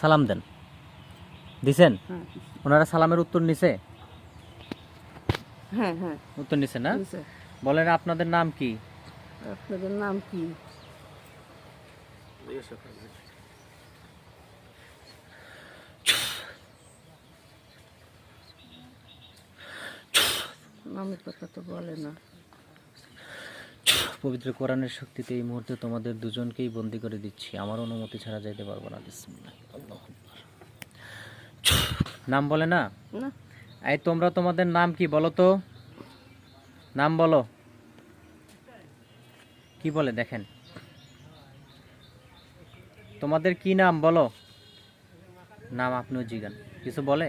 সালাম দেন। দিছেন? হ্যাঁ। ওনারা সালামের উত্তর নিছে? হ্যাঁ হ্যাঁ। উত্তর নিছে না? বলেন আপনাদের নাম কি? আপনাদের নাম কি? নামের কথা তো বলে না। পবিত্র কোরআনের শক্তিতে এই মুহূর্তে তোমাদের দুজনকেই বন্দি করে দিচ্ছি। আমার অনুমতি ছাড়া যাইতে পারব না। বিসমিল্লাহ। নাম বলে না? এই তোমরা তোমাদের নাম কি বলো তো? নাম বলো। কি বলে দেখেন? তোমাদের কি নাম বলো? নাম আপনিও জিগান। কিছু বলে?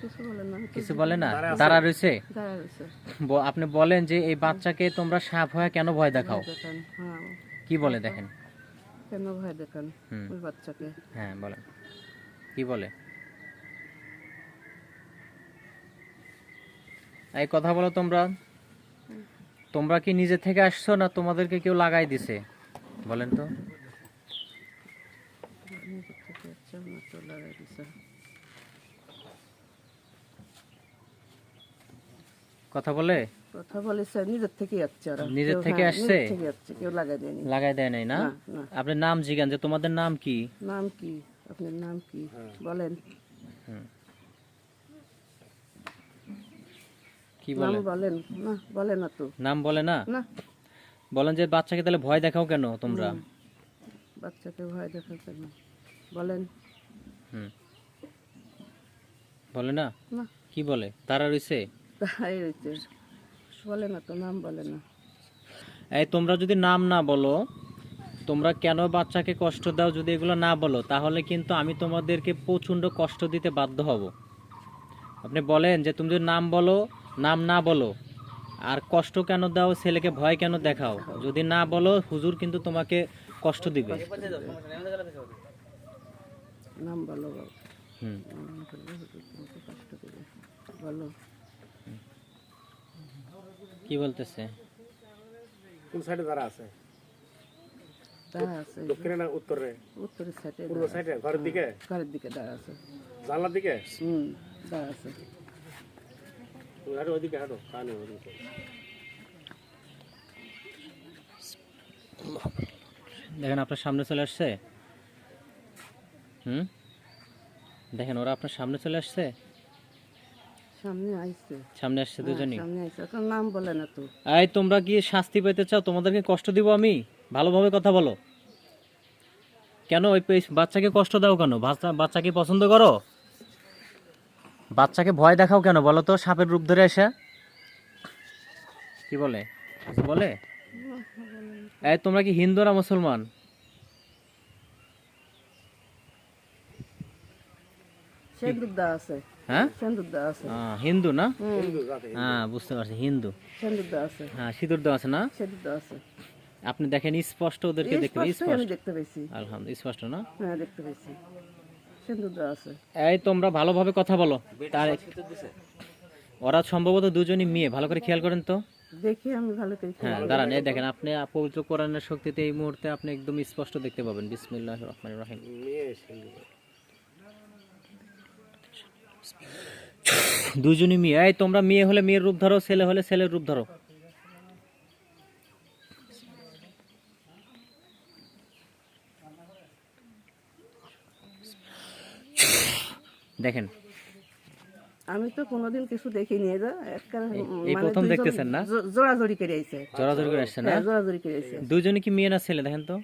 কিছু বলে না। কিছু বলে না? দাঁড়া রয়েছে? আপনি বলেন যে এই বাচ্চাকে তোমরা সাপ হয়ে কেন ভয় দেখাও? হ্যাঁ। কি বলে দেখেন? কেন ভয় দেখান বাচ্চাকে? হ্যাঁ বলেন। কি বলে? এই কথা বলো তোমরা। তোমরা কি নিজে থেকে আসছো না তোমাদেরকে কেউ লাগাই দিছে? বলেন তো। কথা বলে? কথা বলেছে নিজের থেকে যাচ্ছে ওরা নিজের থেকে হ্যাঁ, আসছে? নিজের থেকে যাচ্ছে কেউ লাগাই দেয়নি। লাগাই দেয় নাই না? আপনার নাম জিগান যে তোমাদের নাম কি? নাম কি? আপনার নাম কি? বলেন। কি বলে? বলেন। না বলে না তো। নাম বলে না? না। বলেন যে বাচ্চাকে তাহলে ভয় দেখাও কেন তোমরা? বাচ্চাকে ভয় দেখা কেন? বলেন। হুম। বলে না? না। কি বলে? তারা রইছে? তাই হয়েছে বলে না তো নাম বলে না। এই তোমরা যদি নাম না বলো তোমরা কেন বাচ্চাকে কষ্ট দাও যদি এগুলো না বলো? তাহলে কিন্তু আমি তোমাদেরকে প্রচণ্ড কষ্ট দিতে বাধ্য হব। আপনি বলেন যে তুমি যদি নাম বলো নাম না বলো। আর কষ্ট কেন দাও ছেলেকে ভয় কেন দেখাও? যদি না বলো হুজুর কিন্তু তোমাকে কষ্ট দিবে। নাম বলো হুম। নাম না করলে হুজুর তোমাকে কষ্ট দেবে বলো। কি বলতেছে? কোন সাইডে দাঁড়া আছে? দক্ষিণে না উত্তরে? উত্তরের সাইডে পূর্ব সাইডে ঘরের দিকে? ঘরের দিকে দাঁড়া আছে। জানলার দিকে? হুম দাঁড়া আছে। তুমি হাঁটো কানে ওইদিকে দেখেন আপনার সামনে চলে আসছে? হুম? দেখেন ওরা আপনার সামনে চলে আসছে? সামনে আইছে। সামনে আসছে দুজনই? সামনে আইছে। এখন নাম বলে না তো। এই তোমরা কি শাস্তি পেতে চাও? তোমাদেরকে কষ্ট দিব আমি? ভালোভাবে কথা বলো। কেন ওই বাচ্চাকে কষ্ট দাও কেন? বাচ্চা বাচ্চাকে পছন্দ করো? বাচ্চাকে ভয় দেখাও কেন? বলো তো সাপের রূপ ধরে এসে। কি বলে? বলে? এই তোমরা কি হিন্দু না মুসলমান? সেন্দুর দা আছে। হ্যাঁ? হিন্দু না? হ্যাঁ বুঝতে পারছি হিন্দু। সেন্দুর দা আছে। হ্যাঁ সিঁদুর দেওয়া আছে না? সেন্দুর দা আছে। আপনি দেখেন স্পষ্ট ওদেরকে দেখতে স্পষ্টই স্পষ্ট। আমি দেখতে পেয়েছি আলহামদুলিল্লাহ স্পষ্ট না? হ্যাঁ দেখতে পেয়েছি আছে। এই তোমরা ভালোভাবে কথা বলো। তার ওরা সম্ভবত দুজনই মেয়ে ভালো করে খেয়াল করেন তো। দেখি আমি ভালো করে হ্যাঁ দাঁড়ান এই দেখেন আপনি পবিত্র কোরআনের শক্তিতে এই মুহূর্তে আপনি একদম স্পষ্ট দেখতে পাবেন। বিসমিল্লাহ রহমান রহিম। দুজনই মেয়ে। এই তোমরা মেয়ে হলে মেয়ের রূপ ধরো ছেলে হলে ছেলের রূপ ধরো। দেখেন। আমি তো কোনোদিন কিছু দেখিনি এই মানে প্রথম দেখতেছেন না? জোড়াজোড়ি করে আইছে। জড়াজড়ি করে আসছে না? হ্যাঁ জোড়াজোড়ি করে আইছে। দুজনে কি মেয়ে না ছেলে দেখেন তো?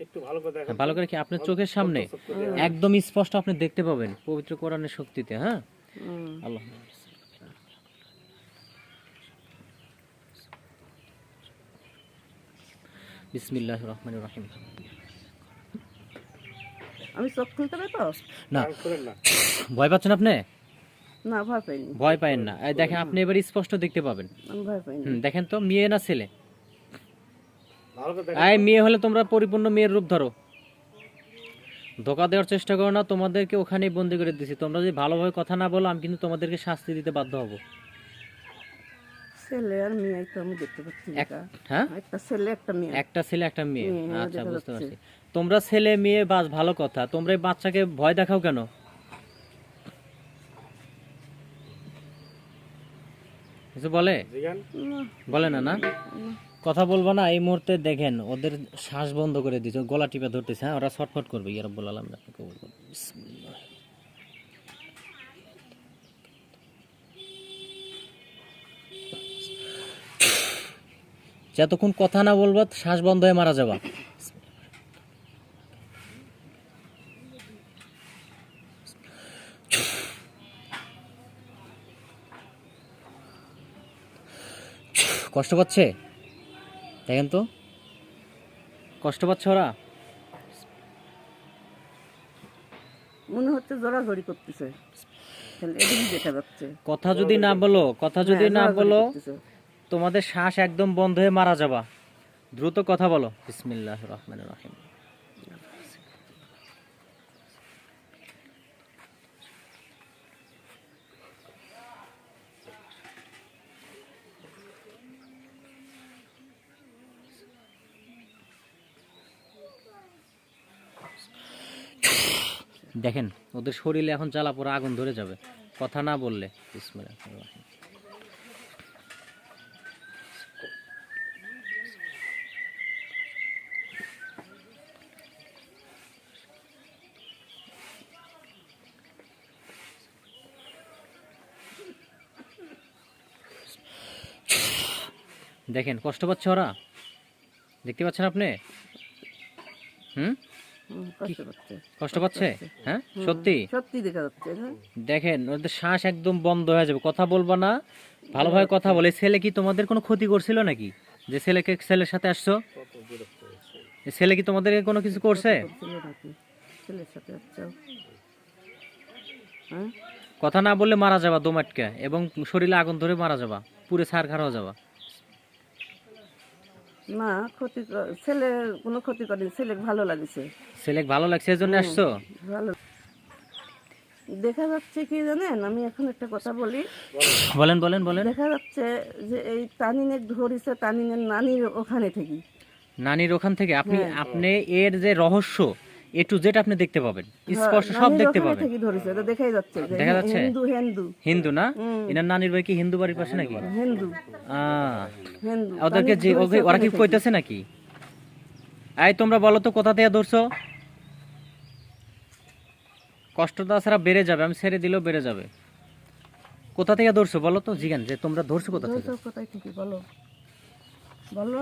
একটু ভালো করে দেখো হ্যাঁ, ভালো করে কি আপনার চোখের সামনে? একদম স্পষ্ট আপনি দেখতে পাবেন পবিত্র কোরআনের শক্তিতে হ্যাঁ। আল্লাহ। বিসমিল্লাহ রহমান রহিম। আমি চোখ খুলতে পারি তো? না। ভয় পাচ্ছেন আপনি? না ভয় পাইনি। ভয় না। দেখেন আপনি এবার স্পষ্ট দেখতে পাবেন। আমি ভয় পাইনি। দেখেন তো মেয়ে না ছেলে? ভালো করে দেখো এই মেয়ে হলে তোমরা পরিপূর্ণ মেয়ের রূপ ধরো। ধোকা দেওয়ার চেষ্টা করো না তোমাদেরকে ওখানেই বন্দি করে দিছি। তোমরা যদি ভালোভাবে কথা না বলো আমি কিন্তু তোমাদেরকে শাস্তি দিতে বাধ্য হব। ছেলে আর মেয়ে তো আমি দেখতে পাচ্ছি হ্যাঁ? একটা ছেলে একটা মেয়ে। একটা ছেলে একটা মেয়ে। মেয়ে, আচ্ছা বুঝতে পারছি। তোমরা ছেলে মেয়ে বাস ভালো কথা। তোমরা এই বাচ্চাকে ভয় দেখাও কেন? কিছু বলে? বলে না না। কথা বলব না এই মুহূর্তে দেখেন ওদের শ্বাস বন্ধ করে দিচ্ছে গলা টিপে ধরতেছে হ্যাঁ? ওরা ছটফট করবে ইয়ার বল আলম আপনাকে বলব। যতক্ষণ কথা না বলব শ্বাস বন্ধ হয়ে মারা যাবা। কষ্ট পাচ্ছে? দেখেন তো। কষ্ট পাচ্ছে ওরা? মনে হচ্ছে জোরাজোরি করতেছে। কথা যদি না বলো কথা যদি হ্যাঁ, না বলো তোমাদের শ্বাস একদম বন্ধ হয়ে মারা যাবা। দ্রুত কথা বলো। বিসমিল্লাহ রহমান রাহিম। দেখেন ওদের শরীরে এখন জ্বালা পোড়া আগুন ধরে যাবে। কথা না বললে দেখেন কষ্ট পাচ্ছে ওরা? দেখতে পাচ্ছেন আপনি? হুম হুম, কষ্ট পাচ্ছে। হ্যাঁ? সত্যি? সত্যি দেখা যাচ্ছে হ্যাঁ। দেখেন ওদের শ্বাস একদম বন্ধ হয়ে যাবে। কথা বলব না ভালোভাবে কথা বলে। ছেলে কি তোমাদের কোনো ক্ষতি করছিল নাকি? যে ছেলেকে ছেলের সাথে আসছো? ছেলে কি তোমাদেরকে কোনো কিছু করছে? হ্যাঁ? কথা না বললে মারা যাবা দোমাটকে এবং শরীরে আগুন ধরে মারা যাবা। পুরে সার খার হয়ে যাবা। না ক্ষতি ছেলে কোনো ক্ষতি করেনি ছেলে ভালো লাগছে। ছেলে ভালো লাগছে এজন্য জন্য আসছো? ভালো। দেখা যাচ্ছে কি জানেন আমি এখন একটা কথা বলি। বলেন বলেন বলেন। দেখা যাচ্ছে যে এই তানিনের ধরিছে তানিনের নানির ওখানে থেকে। নানির ওখান থেকে। আপনি হ্যাঁ। আপনি এর যে রহস্য এ টু জেড আপনি দেখতে পাবেন। স্পষ্ট সব দেখতে পাবেন। দেখাই যাচ্ছে দেখা যাচ্ছে? হিন্দু হিন্দু। হিন্দু না? এনার নানির ভাই কি হিন্দু বাড়ির পাশে নাকি? হিন্দু। হিন্দু। ওদেরকে যে ওরা কি কইতেছে নাকি? এই তোমরা বলো তো কোথা থেকে ধরছো? কষ্ট তাছাড়া বেড়ে যাবে আমি ছেড়ে দিলেও বেড়ে যাবে। কোথা থেকে ধরছো বলো তো জিগান যে তোমরা ধরছো কোথা থেকে? কোথায় থেকে বলো। বলো।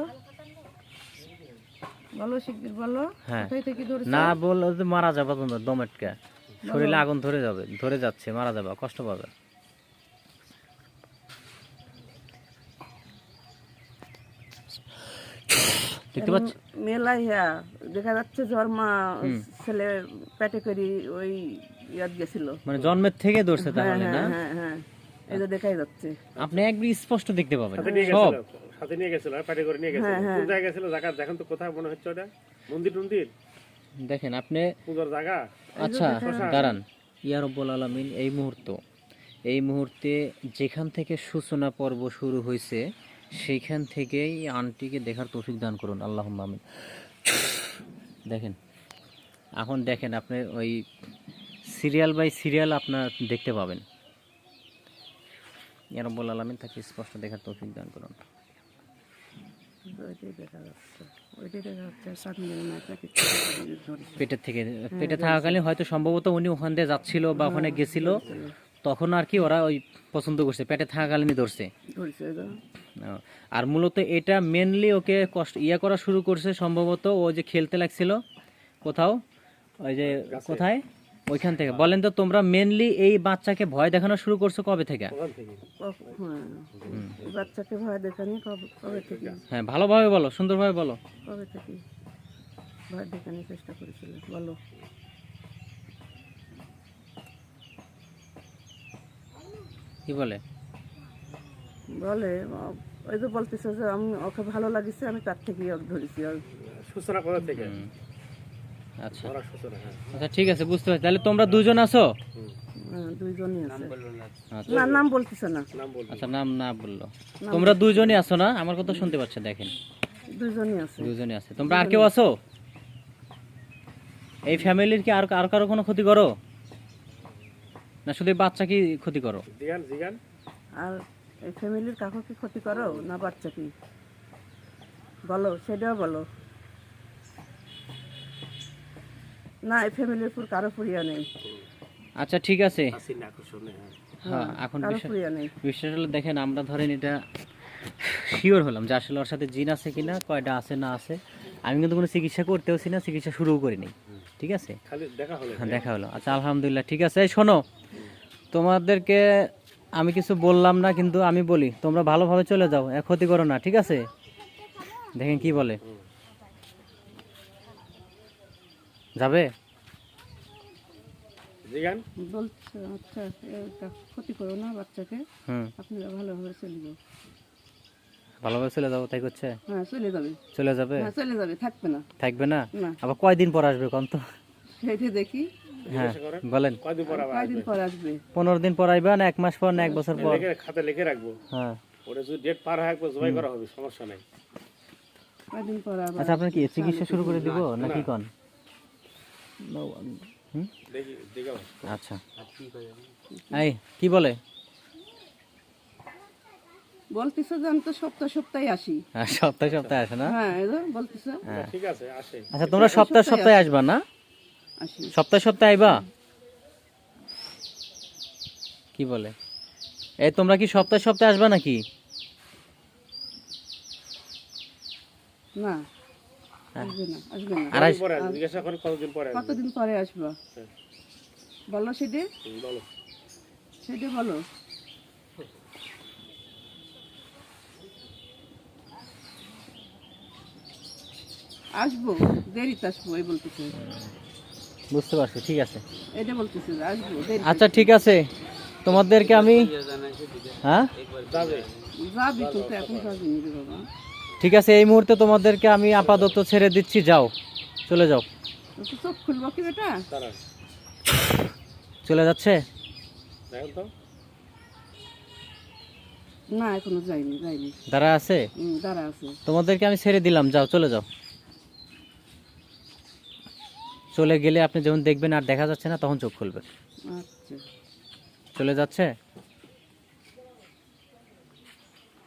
বলো শিগগির বলো হ্যাঁ। কোথায় থেকে ধরেছে? না বললে তো মারা যাবে তোমরা দমেটকে শরীরে আগুন ধরে যাবে ধরে যাচ্ছে মারা যাবে কষ্ট পাবে। দেখতে পাচ্ছ? মেলায় হ্যাঁ দেখা যাচ্ছে যে মা ছেলে পেটে করি ওই ইয়াদ গেছিল। মানে জন্মের থেকে ধরছে হ্যাঁ তাহলে না? হ্যাঁ হ্যাঁ। হ্যাঁ এই যে দেখাই যাচ্ছে। আপনি একবার স্পষ্ট দেখতে পাবেন। সব। গেছিল সাথে নিয়ে গেছিল আর করে নিয়ে গেছিল। হ্যাঁ, কোন জায়গায় গেছিল জায়গা? দেখেন তো কোথায় মনে হচ্ছে ওটা। মন্দির টন্দির? দেখেন আপনি পূজার জায়গা? আচ্ছা দাঁড়ান। ইয়া রব্বুল আলামিন এই মুহূর্ত। এই মুহূর্তে যেখান থেকে সূচনা পর্ব শুরু হয়েছে সেইখান থেকেই আন্টিকে দেখার তৌফিক দান করুন। আল্লাহ আমিন। দেখেন এখন দেখেন আপনি ওই সিরিয়াল বাই সিরিয়াল আপনার দেখতে পাবেন। ইয়া রব্বুল আলামিন তাকে স্পষ্ট দেখার তৌফিক দান করুন ওইটাই দেখা যাচ্ছে ওইটাই দেখা যাচ্ছে সামনে নাকি ধরেছে পেটের থেকে পেটে থাকাকালীন হয়তো সম্ভবত উনি ওখান দিয়ে যাচ্ছিল বা ওখানে গেছিল। তখন আর কি ওরা ওই পছন্দ করছে পেটে থাকাকালীনই ধরছে। আর মূলত এটা মেনলি ওকে কষ্ট ইয়ে করা শুরু করছে সম্ভবত ও যে খেলতে লাগছিল কোথাও ওই যে কোথায়? ওইখান থেকে। বলেন তো তোমরা মেনলি এই বাচ্চাকে ভয় দেখানো শুরু করছ কবে থেকে? হ্যাঁ বাচ্চাকে ভয় দেখানি কবে থেকে? হ্যাঁ ভালোভাবে বলো সুন্দরভাবে বলো। কবে থেকে? ভয় দেখানোর চেষ্টা করেছিল বলো। কি বলে? বলে ওই তো বলতেছে যে আমি ওকে ভালো লাগিছে আমি তার থেকেই ধরেছি আর সূচনা কোথা থেকে। আচ্ছা। হ্যাঁ। আচ্ছা ঠিক আছে বুঝতে পারছি। তাহলে তোমরা দুজন আছো? হ্যাঁ, দুইজনই আছে। আচ্ছা। না নাম বলতেছে না। আচ্ছা নাম না বলল। তোমরা দুইজনই আছো না? আমার কথা শুনতে পাচ্ছে দেখেন। দুইজনই আছে। দুইজনই আছে। তোমরা আর কেউ আছো? এই ফ্যামিলির কি আর আর কারও কোনো ক্ষতি করো? না শুধু বাচ্চা কি ক্ষতি করো? জিগান জিগান। আর এই ফ্যামিলির কাকু কি ক্ষতি করো? না বাচ্চা কি? বলো সেটাও বলো। না এই ফ্যামিলির উপর কারও পুরিয়া নেই। আচ্ছা ঠিক আছে। আকর্ষণে হ্যাঁ। হ্যাঁ এখন বিষয়টা হলো দেখেন আমরা ধরেন এটা শিওর হলাম যে আসলে ওর সাথে জিন আছে কিনা কয়টা আছে না আছে। আমি কিন্তু কোনো চিকিৎসা করতেওছি না চিকিৎসা শুরুও করিনি। ঠিক আছে? দেখা হলো। হ্যাঁ দেখা হলো। আচ্ছা আলহামদুলিল্লাহ ঠিক আছে। শোনো তোমাদেরকে আমি কিছু বললাম না কিন্তু আমি বলি তোমরা ভালোভাবে চলে যাও এ ক্ষতি করো না ঠিক আছে? দেখেন কি বলে। যাবে? বলছে আচ্ছা ক্ষতি করো না বাচ্চাকে। আপনারা ভালোভাবে চলে যাও। ভালোভাবে চলে যাব তাই করছে? হ্যাঁ চলে যাবে। চলে যাবে? হ্যাঁ চলে যাবে থাকবে না। থাকবে না? না। আবার কয়দিন পর আসবে কন তো? সেটা দেখি। হ্যাঁ বলেন। কয়দিন পর কয়দিন পর আসবে? পনেরো দিন পর আইবা না এক মাস পর না এক বছর পর? লিখে খাতে লিখে রাখব। হ্যাঁ। ওটা যদি ডেট পার হয় একবার জবাই করা হবে সমস্যা নাই। কয়দিন পর আচ্ছা আপনার কি চিকিৎসা শুরু করে দিব নাকি কন? আচ্ছা। এই কি বলে? বলতেছে যে আমি তো সপ্তাহ সপ্তাহে আসি। হ্যাঁ, সপ্তাহে সপ্তাহে আসে না? হ্যাঁ এই ঠিক আছে আসে। আচ্ছা তোমরা সপ্তাহে সপ্তাহে আসবা না? আসি। সপ্তাহে সপ্তাহে আইবা? কি বলে? এই তোমরা কি সপ্তাহে সপ্তাহে আসবা নাকি? না। কতদিন পরে আসবে? হ্যাঁ। বলো সেটা হুম, বলো। আসব দেরিতে আসব এই বলতেছে। বুঝতে পারছি ঠিক আছে। এটা বলতেছে আসব আচ্ছা ঠিক আছে। তোমাদেরকে আমি হ্যাঁ? যাবে। যাবি কিন্তু এখন যাবি বাবা। ঠিক আছে এই মুহূর্তে তোমাদেরকে আমি আপাতত ছেড়ে দিচ্ছি যাও। চলে যাও। চোখ খুলবো কি বেটা? চলে যাচ্ছে? না এখনও যাইনি যাইনি। দাঁড়া আছে? দাঁড়া আছে। তোমাদেরকে আমি ছেড়ে দিলাম যাও চলে যাও। চলে গেলে আপনি যখন দেখবেন আর দেখা যাচ্ছে না তখন চোখ খুলবে। আচ্ছা। চলে যাচ্ছে?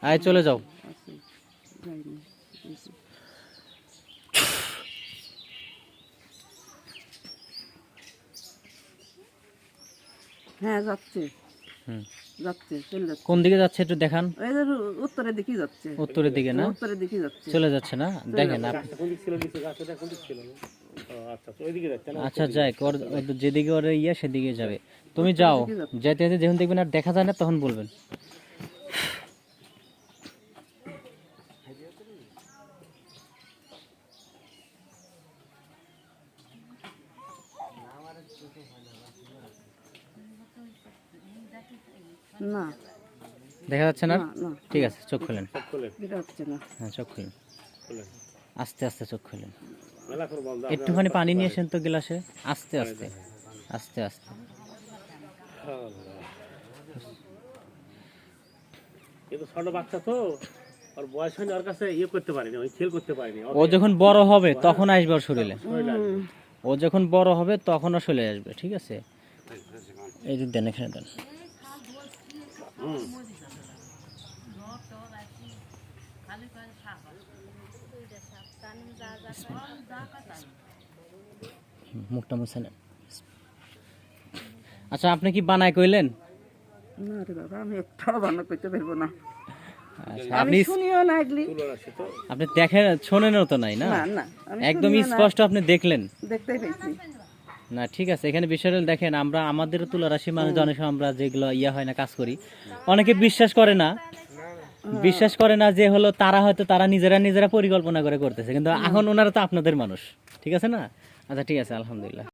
আয় চলে যাও। হ্যাঁ যাচ্ছে। হুম। যাচ্ছে চলে যাচ্ছে। কোন দিকে যাচ্ছে একটু দেখান? এই যে উত্তরের দিকেই যাচ্ছে। উত্তরের দিকে না? উত্তরের দিকেই যাচ্ছে। চলে যাচ্ছে না? দেখেন আপ- কোন দিক ছিল নিচে? গাছটা কোন দিক ছিল? আচ্ছা না? আচ্ছা যাই যেদিকে ওর ইয়ে সেদিকে যাবে। তুমি যাও। যেতে যেতে যখন দেখবেন আর দেখা যায় না তখন বলবেন। না। দেখা যাচ্ছে না? ঠিক আছে চোখ খুলেন। সব খোলেন। হ্যাঁ চোখ খুলেন। আস্তে আস্তে চোখ খুলেন। মেলা করে বন্ধ একটুখানি পানি নিয়ে আসেন তো গ্লাসে। আস্তে আস্তে। আস্তে আস্তে। ইয়ে ও যখন বড় হবে তখন আসবে ওর শরীরে। ও যখন বড় হবে তখন ও চলে আসবে ঠিক আছে? এই যে দেন এখানে দেন। মুখটা মুছে নেন। আচ্ছা আপনি কি বানায় কইলেন? না রে বাবা আমি একটাও বানা করতে পারব না। আচ্ছা, আপনি শুনিও না এগুলি আপনি দেখেন শোনেনও তো নাই না? একদম স্পষ্ট আপনি দেখলেন। দেখতেই পেয়েছি না ঠিক আছে এখানে বিষয়টা দেখেন আমরা আমাদের তুলা রাশি মানুষ অনেক সময় আমরা যেগুলো ইয়া হয় না কাজ করি অনেকে বিশ্বাস করে না। বিশ্বাস করে না যে হলো তারা হয়তো তারা নিজেরা নিজেরা পরিকল্পনা করে করতেছে কিন্তু এখন ওনারা তো আপনাদের মানুষ ঠিক আছে না? আচ্ছা ঠিক আছে আলহামদুলিল্লাহ।